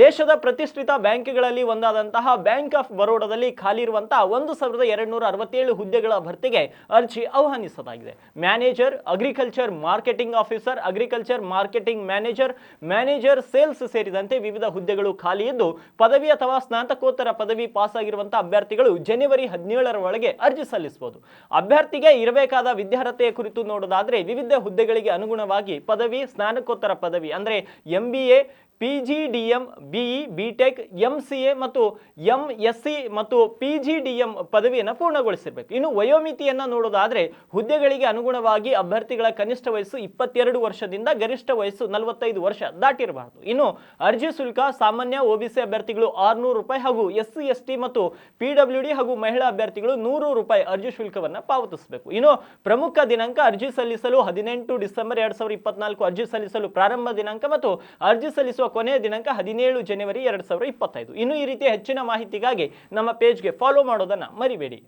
ದೇಶದ ಪ್ರತಿಷ್ಠಿತ ಬ್ಯಾಂಕ್ಗಳಲ್ಲಿ ಒಂದಾದಂತಹ ಬ್ಯಾಂಕ್ ಆಫ್ ಬರೋಡಾದಲ್ಲಿ ಖಾಲಿ ಇರುವಂತಹ ಒಂದು ಸಾವಿರದ ಎರಡು ನೂರ ಅರವತ್ತೇಳು ಹುದ್ದೆಗಳ ಭರ್ತಿಗೆ ಅರ್ಜಿ ಆಹ್ವಾನಿಸಲಾಗಿದೆ. Manager agriculture marketing officer agriculture marketing manager manager sales ಸೇರಿದಂತೆ ವಿವಿಧ ಹುದ್ದೆಗಳು ಖಾಲಿ ಇದ್ದು, ಪದವಿ ಅಥವಾ ಸ್ನಾತಕೋತ್ತರ ಪದವಿ ಪಾಸ್ ಆಗಿರುವಂತಹ ಅಭ್ಯರ್ಥಿಗಳು ಜನವರಿ ಹದಿನೇಳರ ಒಳಗೆ ಅರ್ಜಿ ಸಲ್ಲಿಸಬಹುದು. ಅಭ್ಯರ್ಥಿಗೆ ಇರಬೇಕಾದ ವಿದ್ಯಾರ್ಹತೆಯ ಕುರಿತು ನೋಡೋದಾದ್ರೆ ವಿವಿಧ ಹುದ್ದೆಗಳಿಗೆ ಅನುಗುಣವಾಗಿ ಪದವಿ, ಸ್ನಾತಕೋತ್ತರ ಪದವಿ, ಅಂದ್ರೆ M B A P G D M BE B tech M C A ಮತ್ತು ಎಂ ಎಸ್ ಸಿ ಮತ್ತು ಪಿ ಜಿ ಡಿ ಪದವಿಯನ್ನು ಪೂರ್ಣಗೊಳಿಸಿರಬೇಕು. ಇನ್ನು ವಯೋಮಿತಿಯನ್ನು ನೋಡೋದಾದ್ರೆ ಹುದ್ದೆಗಳಿಗೆ ಅನುಗುಣವಾಗಿ ಅಭ್ಯರ್ಥಿಗಳ ಕನಿಷ್ಠ ವಯಸ್ಸು ಇಪ್ಪತ್ತೆರಡು ವರ್ಷದಿಂದ ಗರಿಷ್ಠ ವಯಸ್ಸು ನಲವತ್ತೈದು ವರ್ಷ ದಾಟಿರಬಾರದು ಇನ್ನು ಅರ್ಜಿ ಶುಲ್ಕ, ಸಾಮಾನ್ಯ ಒಬಿಸಿ ಅಭ್ಯರ್ಥಿಗಳು ಆರುನೂರು ರೂಪಾಯಿ ಹಾಗೂ ಎಸ್ ಸಿ, ಎಸ್ ಟಿ ಮತ್ತು ಪಿ ಡಿ ಹಾಗೂ ಮಹಿಳಾ ಅಭ್ಯರ್ಥಿಗಳು ನೂರು ರೂಪಾಯಿ ಅರ್ಜಿ ಶುಲ್ಕವನ್ನು ಪಾವತಿಸಬೇಕು. ಇನ್ನು ಪ್ರಮುಖ ದಿನಾಂಕ ಅರ್ಜಿ ಸಲ್ಲಿಸಲು ಹದಿನೆಂಟು ಡಿಸೆಂಬರ್ ಎರಡ್ ಸಾವಿರದ ಇಪ್ಪತ್ನಾಲ್ಕು ಅರ್ಜಿ ಸಲ್ಲಿಸಲು ಪ್ರಾರಂಭ ದಿನಾಂಕ ಮತ್ತು ಅರ್ಜಿ ಸಲ್ಲಿಸುವ ಕೊನೆಯ ದಿನಾಂಕ ಹದಿನೇಳು ಜನವರಿ ಎರಡು ಸಾವಿರದ ಇಪ್ಪತ್ತೈದು. ಇನ್ನು ಈ ರೀತಿಯ ಹೆಚ್ಚಿನ ಮಾಹಿತಿಗಾಗಿ ನಮ್ಮ ಪೇಜ್ಗೆ ಫಾಲೋ ಮಾಡೋದನ್ನ ಮರಿಬೇಡಿ.